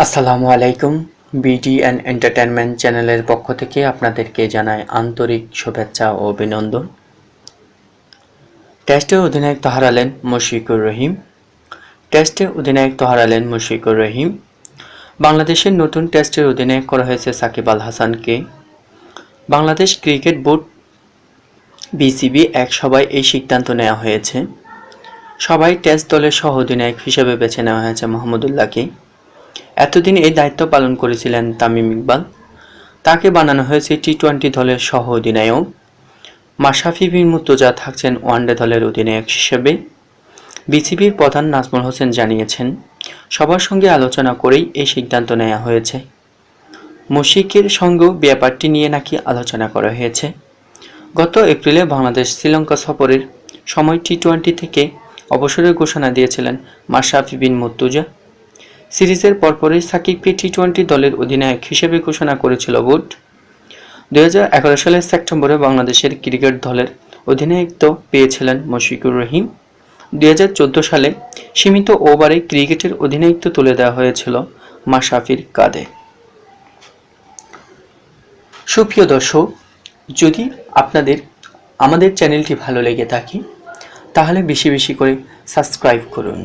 আসসালামু আলাইকুম। BD and entertainment চ্যানেলের পক্ষ থেকে আপনাদেরকে জানায় আন্তরিক শুভেচ্ছা ও অভিনন্দন। টেস্টে অধিনায়ক তো হারালেন মুশফিকুর রহিম। টেস্টে অধিনায়ক তো হারালেন মুশফিকুর রহিম। বাংলাদেশের নতুন টেস্টের অধিনায়ক করা হয়েছে সাকিব আল হাসানকে। বাংলাদেশ ক্রিকেট বোর্ড বিসিবি এক সভায় এই সিদ্ধান্ত নেওয়া হয়েছে। সবাই টেস্ট দলের সহ অধিনায়ক হিসেবে বেছে নেওয়া হয়েছে মোহাম্মদুল্লাহকে। এতদিন এই দায়িত্ব পালন করেছিলেন তামিম ইকবাল। তাকে বানানো হয়েছে টি টোয়েন্টি দলের সহ অধিনায়ক মাশরাফি বিন মুর্তজা থাকছেন ওয়ানডে দলের অধিনায়ক হিসেবে। বিসিবির প্রধান নাজমুল হোসেন জানিয়েছেন, সবার সঙ্গে আলোচনা করেই এই সিদ্ধান্ত নেওয়া হয়েছে। মুশিকের সঙ্গেও ব্যাপারটি নিয়ে নাকি আলোচনা করা হয়েছে। গত এপ্রিলে বাংলাদেশ শ্রীলঙ্কা সফরের সময় টি টোয়েন্টি থেকে অবসরের ঘোষণা দিয়েছিলেন মাশরাফি বিন মুর্তুজা। সিরিজের পরপরই সাকিবকে টি টোয়েন্টি দলের অধিনায়ক হিসেবে ঘোষণা করেছিল বোর্ড। দুই সালের সেপ্টেম্বরে বাংলাদেশের ক্রিকেট দলের অধিনায়কত্ব পেয়েছিলেন মশিকুর রহিম। দু হাজার চোদ্দ সালে সীমিত ওভারে ক্রিকেটের অধিনায়কত্ব তুলে দেওয়া হয়েছিল মাশরাফির কাঁধে। সুপ্রিয় দর্শক, যদি আপনাদের আমাদের চ্যানেলটি ভালো লেগে থাকে, তাহলে বেশি বেশি করে সাবস্ক্রাইব করুন।